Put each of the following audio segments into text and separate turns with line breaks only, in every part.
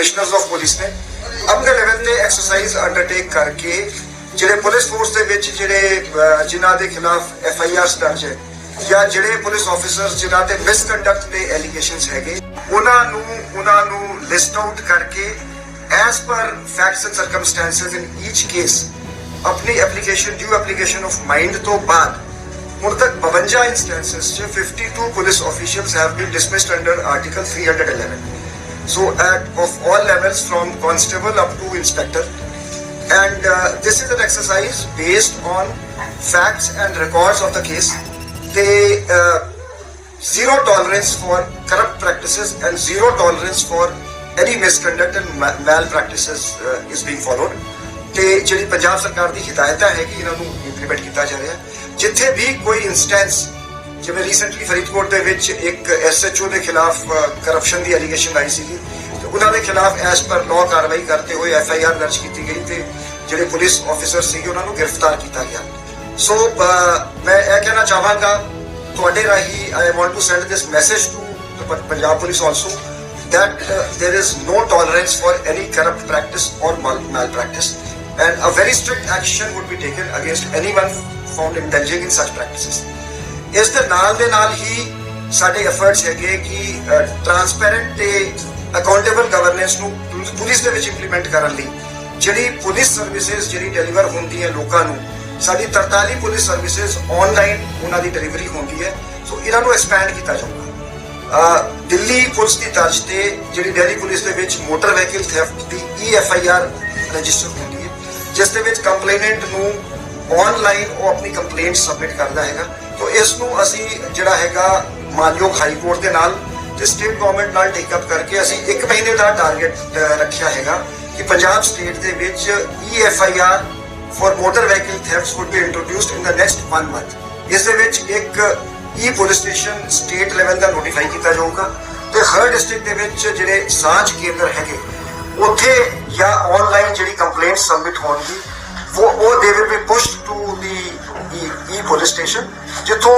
Commissioners of police ਨੇ ਆਪਣੇ level ਤੇ ਐਕਸਰਸਾਈਜ਼ ਅੰਡਰਟੇਕ ਕਰਕੇ ਜਿਹੜੇ ਪੁਲਿਸ ਫੋਰਸ ਦੇ ਵਿੱਚ ਜਿਹੜੇ ਜਿਨ੍ਹਾਂ ਦੇ ਖਿਲਾਫ ਐਫ ਆਈ ਆਰ ਦਰਜ ਹੈ ਜਾਂ ਜਿਹੜੇ ਪੁਲਿਸ ਆਫੀਸਰਸ ਜਿਨ੍ਹਾਂ ਤੇ ਮਿਸਕੰਡਕਟ ਦੇ ਐਲੀਗੇਸ਼ਨਸ ਹੈਗੇ, ਉਹਨਾਂ ਨੂੰ ਉਹਨਾਂ ਨੂੰ ਲਿਸਟ ਆਊਟ ਕਰਕੇ as per facts and circumstances in each case ਆਪਣੀ application due application of mind ਤੋਂ ਬਾਅਦ ਹੁਣ ਤੱਕ 52 ਇੰਸਟੈਂਸਸ ਚ 52 police officials have been dismissed under article 311 so at of all levels from constable up to inspector and uh, this is an exercise based on facts and records of the case they uh, zero tolerance for corrupt practices and zero tolerance for any misconduct and ma- malpractices uh, is being followed ਤੇ ਜਿਹੜੀ ਪੰਜਾਬ ਸਰਕਾਰ ਦੀ ਹਦਾਇਤਾਂ ਹੈ ਕਿ ਇਹਨਾਂ ਨੂੰ implement ਕੀਤਾ ਜਾ ਰਿਹਾ ਹੈ। ਜਿੱਥੇ ਵੀ ਕੋਈ ਇਨਸਟੈਂਸ ਜਿਵੇਂ ਰੀਸੈਂਟਲੀ ਫਰੀਦਕੋਟ ਦੇ ਵਿੱਚ ਇੱਕ ਐਸਐਚਓ ਦੇ ਖਿਲਾਫ ਕਰਪਸ਼ਨ ਦੀ ਐਲੀਗੇਸ਼ਨ ਆਈ ਸੀਗੀ। ਤੇ ਉਹਨਾਂ ਦੇ ਖਿਲਾਫ ਐਸ ਪਰ ਲਾਅ ਕਾਰਵਾਈ ਕਰਦੇ ਹੋਏ ਐਫਆਈਆਰ ਦਰਜ ਕੀਤੀ ਗਈ ਤੇ ਜਿਹੜੇ ਪੁਲਿਸ ਆਫੀਸਰ ਸੀਗੇ ਉਹਨਾਂ ਨੂੰ ਗ੍ਰਿਫਤਾਰ ਕੀਤਾ ਗਿਆ। ਸੋ ਮੈਂ ਇਹ ਕਹਿਣਾ ਚਾਹਾਂਗਾ ਤੁਹਾਡੇ ਰਾਹੀਂ I want to send this message to Punjab police also that uh, there is no tolerance for any corrupt practice or mal- malpractice and a very strict action would be taken against anyone found indulging in such practices. ਇਸ ਦੇ ਨਾਲ ਦੇ ਨਾਲ ਹੀ ਸਾਡੇ efforts ਹੈਗੇ ਕਿ ਟਰਾਂਸਪੈਰੈਂਟ ਤੇ accountable governance ਨੂੰ ਪੁਲਿਸ ਦੇ ਵਿੱਚ ਇੰਪਲੀਮੈਂਟ ਕਰਨ ਲਈ ਜਿਹੜੀ ਪੁਲਿਸ ਸਰਵਿਸਿਜ਼ ਜਿਹੜੀ ਡਿਲੀਵਰ ਹੁੰਦੀ ਹੈ ਲੋਕਾਂ ਨੂੰ, ਸਾਡੀ 43 ਪੁਲਿਸ ਸਰਵਿਸਿਜ਼ ਆਨਲਾਈਨ ਉਹਨਾਂ ਦੀ ਡਿਲੀਵਰੀ ਹੁੰਦੀ ਹੈ, ਸੋ ਇਹਨਾਂ ਨੂੰ ਐਕਸਪੈਂਡ ਕੀਤਾ ਜਾਊਗਾ। ਦਿੱਲੀ ਪੁਲਿਸ ਦੀ ਤਰਜ਼ ਤੇ ਜਿਹੜੀ ਦਿੱਲੀ ਪੁਲਿਸ ਦੇ ਵਿੱਚ motor vehicle theft the E F I R register ਹੁੰਦੀ ਹੈ, ਜਿਸ ਦੇ ਵਿੱਚ ਕੰਪਲੇਨੈਂਟ ਨੂੰ ਆਨਲਾਈਨ ਉਹ ਆਪਣੀ ਕੰਪਲੇਂਟ ਸਬਮਿਟ ਕਰਦਾ ਹੈਗਾ। ਤੋਂ ਇਸ ਨੂੰ ਅਸੀਂ ਜਿਹੜਾ ਹੈਗਾ ਮਾਨਯੋਗ ਹਾਈ ਕੋਰਟ ਦੇ ਨਾਲ ਤੇ ਸਟੇਟ ਗਵਰਨਮੈਂਟ ਨਾਲ ਟੇਕ ਅਪ ਕਰਕੇ ਅਸੀਂ 1 ਮਹੀਨੇ ਦਾ ਟਾਰਗੇਟ ਰੱਖਿਆ ਹੈਗਾ ਕਿ ਪੰਜਾਬ ਸਟੇਟ ਦੇ ਵਿੱਚ E F I R for motor vehicle thefts would be introduced in the next 1 month ਇਸ ਦੇ ਵਿੱਚ ਇੱਕ e police station state level ਦਾ ਨੋਟੀਫਾਈ ਕੀਤਾ ਜਾਊਗਾ ਤੇ ਹਰ ਡਿਸਟ੍ਰਿਕਟ ਦੇ ਵਿੱਚ ਜਿਹੜੇ ਸਾਂਝ ਕੇਂਦਰ ਹੈਗੇ, ਉੱਥੇ ਜਾਂ ਆਨਲਾਈਨ ਜਿਹੜੀ ਕੰਪਲੇਂਟ ਸਬਮਿਟ ਹੋਣਗੀ ਉਹ they will be pushed to the e police station ਜਿੱਥੋਂ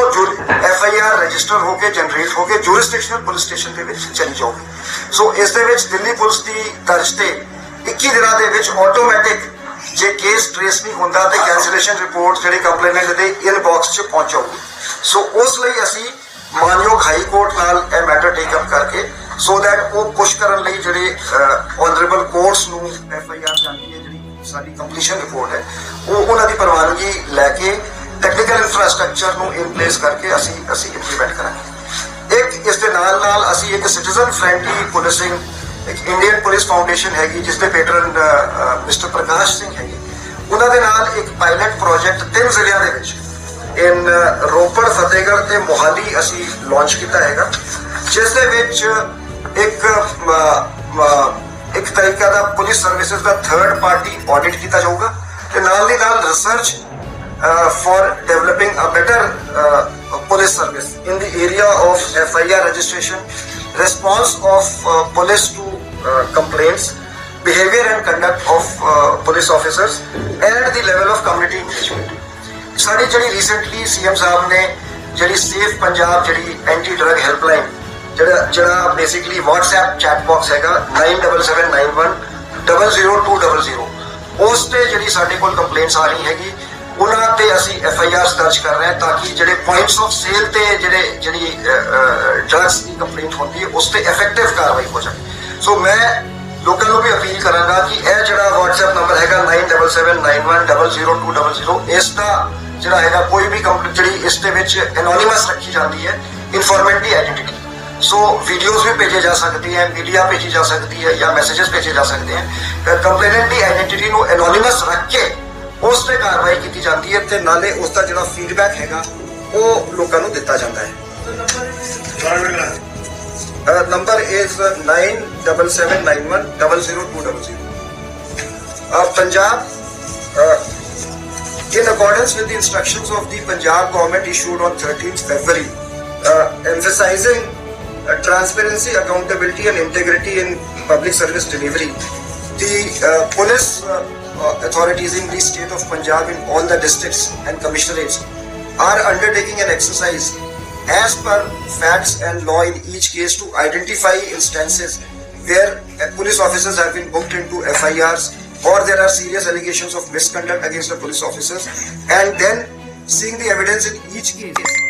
ਐਫ ਆਈ ਆਰ ਰਜਿਸਟਰ ਹੋ ਕੇ ਜਨਰੇਟ ਹੋ ਕੇ ਜੁਰਿਸਡਿਕਸ਼ਨਲ ਪੁਲਿਸ ਸਟੇਸ਼ਨ ਦੇ ਵਿੱਚ ਚਲੀ ਜਾਊਗੀ ਸੋ ਇਸ ਦੇ ਵਿੱਚ ਦਿੱਲੀ ਪੁਲਿਸ ਦੀ ਤਰਜ਼ ਤੇ 21 ਦਿਨਾਂ ਦੇ ਵਿੱਚ ਆਟੋਮੈਟਿਕ ਜੇ ਕੇਸ ਟ੍ਰੇਸ ਨਹੀਂ ਹੁੰਦਾ ਤੇ ਕੈਂਸਲੇਸ਼ਨ ਰਿਪੋਰਟ ਜਿਹੜੀ ਕੰਪਲੇਨੈਂਟ ਦੇ ਇਨਬਾਕਸ 'ਚ ਪਹੁੰਚ ਸੋ ਉਸ ਲਈ ਅਸੀਂ ਮਾਨਯੋਗ ਹਾਈ ਕੋਰਟ ਨਾਲ ਇਹ ਮੈਟਰ ਟੇਕ ਅਪ ਕਰਕੇ ਸੋ ਦੈਟ ਉਹ ਪੁਸ਼ ਕਰਨ ਲਈ ਜਿਹੜੇ ਆਨਰੇਬਲ ਕੋਰਟਸ ਨੂੰ ਐਫ ਆਈ ਆਰ ਸਾਡੀ ਕੰਪਲੀਸ਼ਨ ਰਿਪੋਰਟ ਹੈ। ਉਹ ਉਹਨਾਂ ਦੀ ਪ੍ਰਵਾਨਗੀ ਲੈ ਕੇ ਟੈਕਨੀਕਲ ਇਨਫਰਾਸਟ੍ਰਕਚਰ ਨੂੰ ਇਨ ਪਲੇਸ ਕਰਕੇ ਅਸੀਂ ਅਸੀਂ ਇੰਪਲੀਮੈਂਟ ਕਰਾਂਗੇ। ਇੱਕ ਇਸ ਦੇ ਨਾਲ ਨਾਲ ਅਸੀਂ ਇੱਕ ਸਿਟੀਜ਼ਨ ਫ੍ਰੈਂਡਲੀ ਪੁਲਿਸਿੰਗ ਇੱਕ ਇੰਡੀਅਨ ਪੁਲਿਸ ਫਾਊਂਡੇਸ਼ਨ ਹੈਗੀ ਜਿਸ ਦੇ ਪੈਟਰਨ ਮਿਸਟਰ ਪ੍ਰਕਾਸ਼ ਸਿੰਘ ਹੈਗੇ। ਉਹਨਾਂ ਦੇ ਨਾਲ ਇੱਕ ਪਾਇਲਟ ਪ੍ਰੋਜੈਕਟ ਤਿੰਨ ਜ਼ਿਲ੍ਹਿਆਂ ਦੇ ਵਿੱਚ ਇਨ ਰੋਪੜ, ਫਤਿਹਗੜ੍ਹ ਤੇ ਮੋਹਾਲੀ ਅਸੀਂ ਲਾਂਚ ਕੀਤਾ ਹੈਗਾ। ਜਿਸ ਦੇ ਵਿੱਚ ਇੱਕ ਇੱਕ ਤਰੀਕਾ ਦਾ ਪੁਲਿਸ ਸਰਵਿਸਿਜ਼ ਦਾ ਥਰਡ ਪਾਰਟੀ ਆਡਿਟ ਕੀਤਾ ਜਾਊਗਾ ਤੇ ਨਾਲ ਦੀ ਨਾਲ research for developing a better police service in the area of F I R registration response of police to complaints behavior and conduct of uh, police officers and the level of community engagement ਸਾਡੀ ਜਿਹੜੀ recently CM ਸਾਹਿਬ ਨੇ ਜਿਹੜੀ safe Punjab ਜਿਹੜੀ anti drug helpline ਜਿਹੜਾ ਜਿਹੜਾ basically WhatsApp chat box ਹੈਗਾ 9791 00200 ਉਸ ਤੇ ਜਿਹੜੀ ਸਾਡੇ ਕੋਲ ਕੰਪਲੇਂਟਸ ਆ ਰਹੀ ਹੈਗੀ, ਉਹਨਾਂ ਤੇ ਅਸੀਂ ਐਫ ਆਈ ਆਰ ਦਰਜ ਕਰ ਰਹੇ ਹਾਂ ਤਾਂ ਕਿ ਜਿਹੜੇ ਪੁਆਇੰਟਸ ਆਫ ਸੇਲ ਤੇ ਜਿਹੜੇ, ਜਿਹੜੀ ਡਰੱਗਸ ਦੀ ਕੰਪਲੇਂਟ ਹੁੰਦੀ ਹੈ, ਉਸ ਤੇ ਇਫੈਕਟਿਵ ਕਾਰਵਾਈ ਹੋ ਜਾਵੇ। ਸੋ ਮੈਂ ਲੋਕਾਂ ਨੂੰ ਵੀ ਅਪੀਲ ਕਰਾਂਗਾ ਕਿ ਇਹ ਜਿਹੜਾ WhatsApp ਨੰਬਰ ਹੈਗਾ 9779100200 ਇਸ ਦਾ ਜਿਹੜਾ ਹੈਗਾ, ਕੋਈ ਵੀ ਕੰਪਨੀ ਜਿਹੜੀ ਇਸ ਦੇ ਵਿੱਚ ਐਨੋਨਿਮਸ ਰੱਖੀ ਜਾਂਦੀ ਹੈ ਇਨਫੋਰਮੈਂਟ ਦੀ ਆਇਡੈਂਟੀ ਸੋ ਵੀਡੀਓਜ਼ ਵੀ ਭੇਜੇ ਜਾ ਸਕਦੀ ਹੈ ਮੀਡੀਆ ਭੇਜੀ ਜਾ ਸਕਦੀ ਹੈ ਜਾਂ ਮੈਸੇजेस ਭੇਜੇ ਜਾ ਸਕਦੇ ਹਨ ਕੰਪਲੇਨੈਂਟ ਦੀ ਆਇਡੈਂਟੀ ਨੂੰ ਐਨੋਨਿਮਸ ਰੱਖ ਕੇ ਉਸ ਤੇ ਕਾਰਵਾਈ ਕੀਤੀ ਜਾਂਦੀ ਹੈ ਤੇ ਨਾਲੇ ਉਸ ਦਾ ਜਿਹੜਾ ਫੀਡਬੈਕ ਹੈਗਾ ਉਹ ਲੋਕਾਂ ਨੂੰ ਦਿੱਤਾ ਜਾਂਦਾ ਹੈ Uh, number 9779100200. Uh, in accordance with the instructions of the Punjab government issued on 13th February, uh, emphasizing uh, transparency, accountability and integrity in public service delivery, the uh, police uh, uh, authorities in the state of Punjab in all the districts and commissionerates are undertaking an exercise as per facts and law in each case to identify instances where uh, police officers have been booked into FIRs or there are serious allegations of misconduct against the police officers and then seeing the evidence in each case